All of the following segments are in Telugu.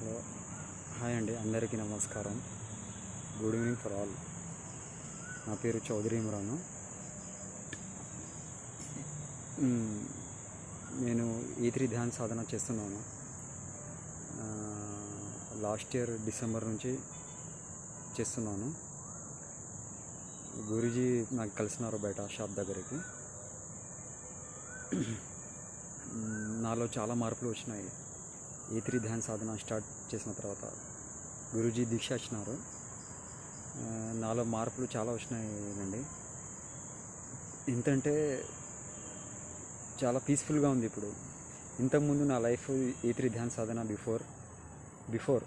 హలో. హాయ్ అండి అందరికీ నమస్కారం. Good evening for all. నా పేరు చౌదరి ఇమ్రాను. నేను e ఈ త్రీ ధ్యాన్ సాధన చేస్తున్నాను. లాస్ట్ ఇయర్ డిసెంబర్ నుంచి చేస్తున్నాను. గురూజీ నాకు కలిసినారు బయట షాప్ దగ్గరికి. నాలో చాలా మార్పులు వచ్చినాయి. ఏ త్రీ ధ్యాన్ సాధన స్టార్ట్ చేసిన తర్వాత గురూజీ దీక్ష ఇచ్చినారు నాలో మార్పులు చాలా వచ్చినాయి అండి ఎంతంటే చాలా పీస్ఫుల్గా ఉంది ఇప్పుడు. ఇంతకుముందు నా లైఫ్ ఏ త్రీ ధ్యాన సాధన before before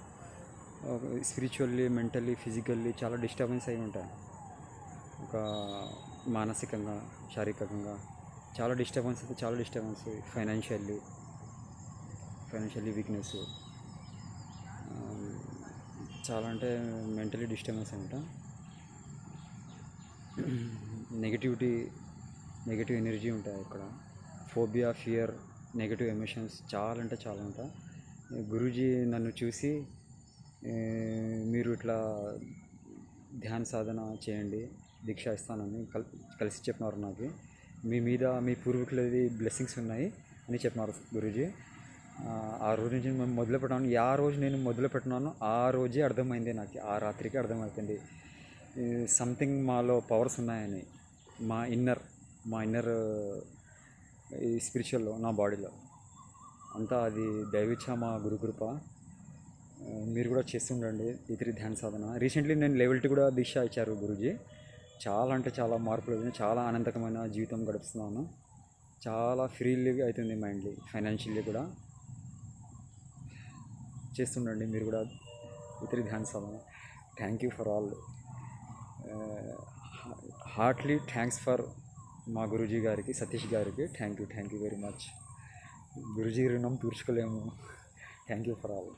spiritually mentally physically చాలా డిస్టర్బెన్స్ అయి ఉంటాయి. ఒక మానసికంగా శారీరకంగా చాలా డిస్టర్బెన్స్ అయితే చాలా డిస్టర్బెన్స్ ఫైనాన్షియల్లీ ఫైనాన్షియలీ వీక్నెస్ చాలా అంటే మెంటలీ డిస్టర్బెన్స్ అంట. నెగిటివిటీ నెగిటివ్ ఎనర్జీ ఉంటాయి ఇక్కడ ఫోబియా ఫియర్ నెగిటివ్ ఎమోషన్స్ చాలా అంటే చాలా ఉంటాయి గురూజీ నన్ను చూసి మీరు ఇట్లా ధ్యాన సాధన చేయండి దీక్ష ఇస్తానని కల్ కలిసి చెప్పినారు నాకు. మీ మీద మీ పూర్వీకులది బ్లెస్సింగ్స్ ఉన్నాయి అని చెప్పినారు గురూజీ. ఆ, రోజు నుంచి మేము మొదలు పెట్టాను. ఆ రోజు నేను మొదలు పెట్టినాను. ఆ రోజే అర్థమైంది నాకు. ఆ రాత్రికి అర్థమైపోయింది. సంథింగ్ మాలో పవర్స్ ఉన్నాయని. మా ఇన్నర్ మా ఇన్నర్ ఈ స్పిరిచువల్లో నా బాడీలో అంతా అది దైవిచ్చ మా గురుకృప మీరు కూడా చేస్తుండండి. ఇతరి ధ్యాన సాధన. రీసెంట్లీ నేను లెవెల్టీ కూడా దీక్ష ఇచ్చారు గురుజీ. చాలా అంటే చాలా మార్పులు వచ్చినాయి చాలా ఆనందకరమైన జీవితం గడుపుతున్నాను. చాలా ఫ్రీలీ అవుతుంది మైండ్లీ ఫైనాన్షియల్లీ కూడా. చేస్తుండండి మీరు కూడా ఇతరి ధ్యాన సాధన thank you for all heartly thanks for మా గురూజీ గారికి సతీష్ గారికి thank you thank you very much Guruji రుణం తీర్చుకోలేము. Thank you for all